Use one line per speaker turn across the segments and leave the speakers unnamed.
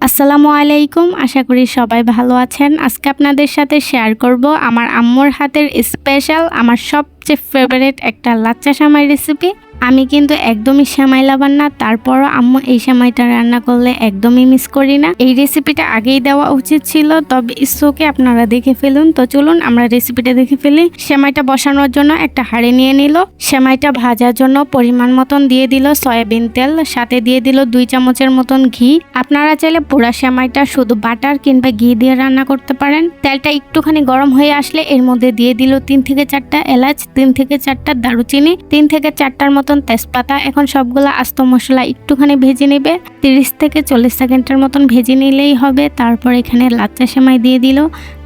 আসসালামু আলাইকুম, আশা করি সবাই ভালো আছেন। আজকে আপনাদের সাথে শেয়ার করব আমার আম্মুর হাতের স্পেশাল আমার সবচেয়ে ফেভারিট একটা লাচ্চা সামাই রেসিপি আমি কিন্তু একদমই সেমাই লাভার না, তারপরও আম্মু এই সেমাইটা রান্না করলে একদমই মিস করি না। এই রেসিপিটা আগেই দেওয়া উচিত ছিল, তবে ইসোকে আপনারা দেখে ফেলুন। তো চলুন, আমরা রেসিপিটা দেখে ফেলি। সেমাইটা বসানোর জন্য একটা হাঁড়ি নিয়ে নিল। সেমাইটা ভাজার জন্য পরিমাণ মতন দিয়ে দিল সয়াবিন তেল, সাথে দিয়ে দিল দুই চামচের মতন ঘি। আপনারা চাইলে পোড়া সেমাইটা শুধু বাটার কিংবা ঘি দিয়ে রান্না করতে পারেন। তেলটা একটুখানি গরম হয়ে আসলে এর মধ্যে দিয়ে দিল তিন থেকে চারটা এলাচ, তিন থেকে চারটা দারুচিনি, তিন থেকে চারটার মতন তেজপাতা এখন সবগুলা আস্ত মশলা একটুখানি ভেজে নেবে। তিরিশ থেকে চল্লিশ সেকেন্ডের মতন ভেজে নিলেই হবে। তারপর এখানে লাচ্চা সেমাই দিয়ে দিল।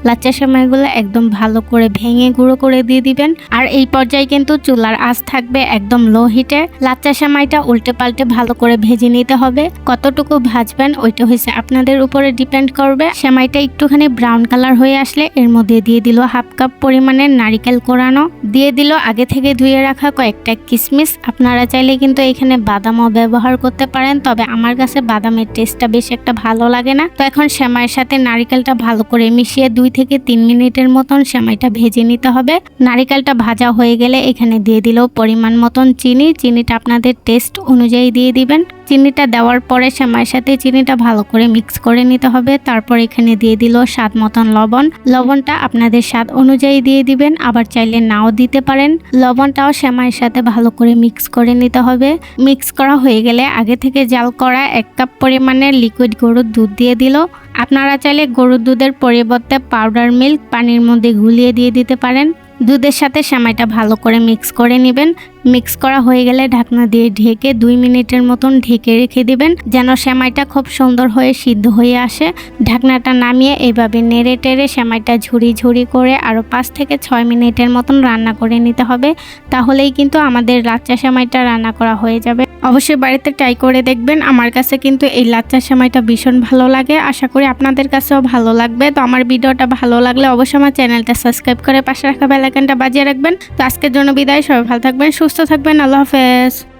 লাচ্চা সেমাইগুলো একদম ভালো করে ভেঙে গুঁড়ো করে দিয়ে দিবেন। আর এই পর্যায়ে কিন্তু চুলার আঁচ থাকবে একদম লো হিটে। লাচ্চা সেমাইটা উল্টে পাল্টে ভালো করে ভেজে নিতে হবে। কতটুকু ভাজবেন ওইটা হয়েছে আপনাদের উপরে ডিপেন্ড করবে। সেমাইটা একটুখানি ব্রাউন কালার হয়ে আসলে এর মধ্যে দিয়ে দিল হাফ কাপ পরিমাণের নারিকেল কোরানো। দিয়ে দিল আগে থেকে ধুয়ে রাখা কয়েকটা কিশমিশ আপনারা চাইলে কিন্তু এখানে বাদামও ব্যবহার করতে পারেন। তবে আমার বাদামের টেস্টটা বেশ একটা ভালো লাগে না। তো এখন সেমাইয়ের সাথে নারিকেলটা ভালো করে মিশিয়ে দুই থেকে তিন মিনিটের মতন সেমাইটা ভেজে নিতে হবে। নারিকেলটা ভাজা হয়ে গেলে এখানে দিয়ে দিলেও পরিমাণ মতন চিনি। চিনিটা আপনাদের টেস্ট অনুযায়ী দিয়ে দিবেন। চিনিটা দেওয়ার পরে সেমাইয়ের সাথে চিনিটা ভালো করে মিক্স করে নিতে হবে। তারপর এখানে দিয়ে দিল স্বাদ মতন লবণ। লবণটা আপনাদের স্বাদ অনুযায়ী দিয়ে দিবেন, আবার চাইলে নাও দিতে পারেন। লবণটাও সেমাইয়ের সাথে ভালো করে মিক্স করে নিতে হবে। মিক্স করা হয়ে গেলে আগে থেকে জাল করা এক কাপ পরিমাণের লিকুইড গরুর দুধ দিয়ে দিল। আপনারা চাইলে গরুর দুধের পরিবর্তে পাউডার মিল্ক পানির মধ্যে গুলিয়ে দিয়ে দিতে পারেন। দুধের সাথে সেমাইটা ভালো করে মিক্স করে নেবেন। মিক্স করা হয়ে গেলে ঢাকনা দিয়ে ঢেকে দুই মিনিটের মতন ঢেকে রেখে দিবেন, যেন সেমাইটা খুব সুন্দর হয়ে সিদ্ধ হয়ে আসে। ঢাকনাটা নামিয়ে এইভাবে নেড়ে টেড়ে সেমাইটা ঝুড়ি ঝুড়ি করে আরও পাঁচ থেকে ছয় মিনিটের মতন রান্না করে নিতে হবে। তাহলেই কিন্তু আমাদের লাচ্চা সেমাইটা রান্না করা হয়ে যাবে। অবশ্যই বাড়িতে ট্রাই করে দেখবেন। আমার কাছে কিন্তু এই লাচ্চা সেমাইটা ভীষণ ভালো লাগে। আশা করি আপনাদের কাছেও ভালো লাগবে। তো আমার ভিডিওটা ভালো লাগলে অবশ্যই আমার চ্যানেলটা সাবস্ক্রাইব করে পাশে রাখা বেলাইকানটা বাজিয়ে রাখবেন। তো আজকের জন্য বিদায়। সবাই ভালো থাকবেন, সুস্থ থাকবেন। আল্লাহ হাফেজ।